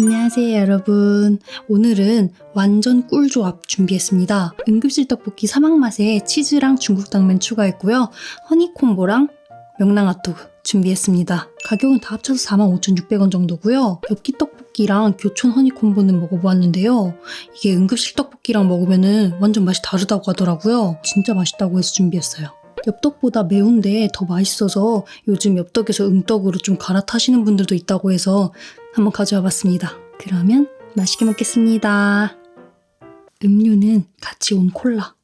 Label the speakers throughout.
Speaker 1: 안녕하세요 여러분. 오늘은 완전 꿀조합 준비했습니다. 응급실 떡볶이 사막맛에 치즈랑 중국 당면 추가했고요. 허니콤보랑 명랑핫도그 준비했습니다. 가격은 다 합쳐서 45,600원 정도고요. 엽기 떡볶이랑 교촌 허니콤보는 먹어보았는데요. 이게 응급실 떡볶이랑 먹으면 완전 맛이 다르다고 하더라고요. 진짜 맛있다고 해서 준비했어요 엽떡보다 매운데 더 맛있어서 요즘 엽떡에서 응떡으로 좀 갈아타시는 분들도 있다고 해서 한번 가져와 봤습니다. 그러면 맛있게 먹겠습니다. 음료는 같이 온 콜라.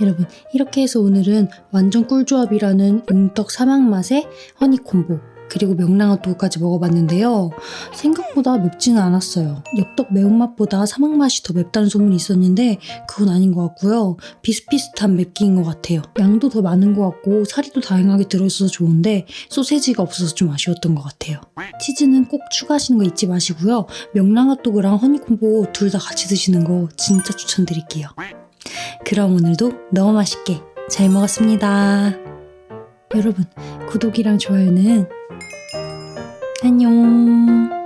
Speaker 1: 여러분 이렇게 해서 오늘은 완전 꿀조합이라는 응떡 사막 맛의 허니콤보 그리고 명랑핫도그까지 먹어봤는데요. 생각보다 맵지는 않았어요. 엽떡 매운맛보다 사막 맛이 더 맵다는 소문이 있었는데 그건 아닌 것 같고요. 비슷비슷한 맵기인 것 같아요. 양도 더 많은 것 같고 사리도 다양하게 들어있어서 좋은데 소세지가 없어서 좀 아쉬웠던 것 같아요. 치즈는 꼭 추가하시는 거 잊지 마시고요. 명랑핫도그랑 허니콤보 둘 다 같이 드시는 거 진짜 추천드릴게요. 그럼 오늘도 너무 맛있게 잘 먹었습니다. 여러분, 구독이랑 좋아요는 안녕.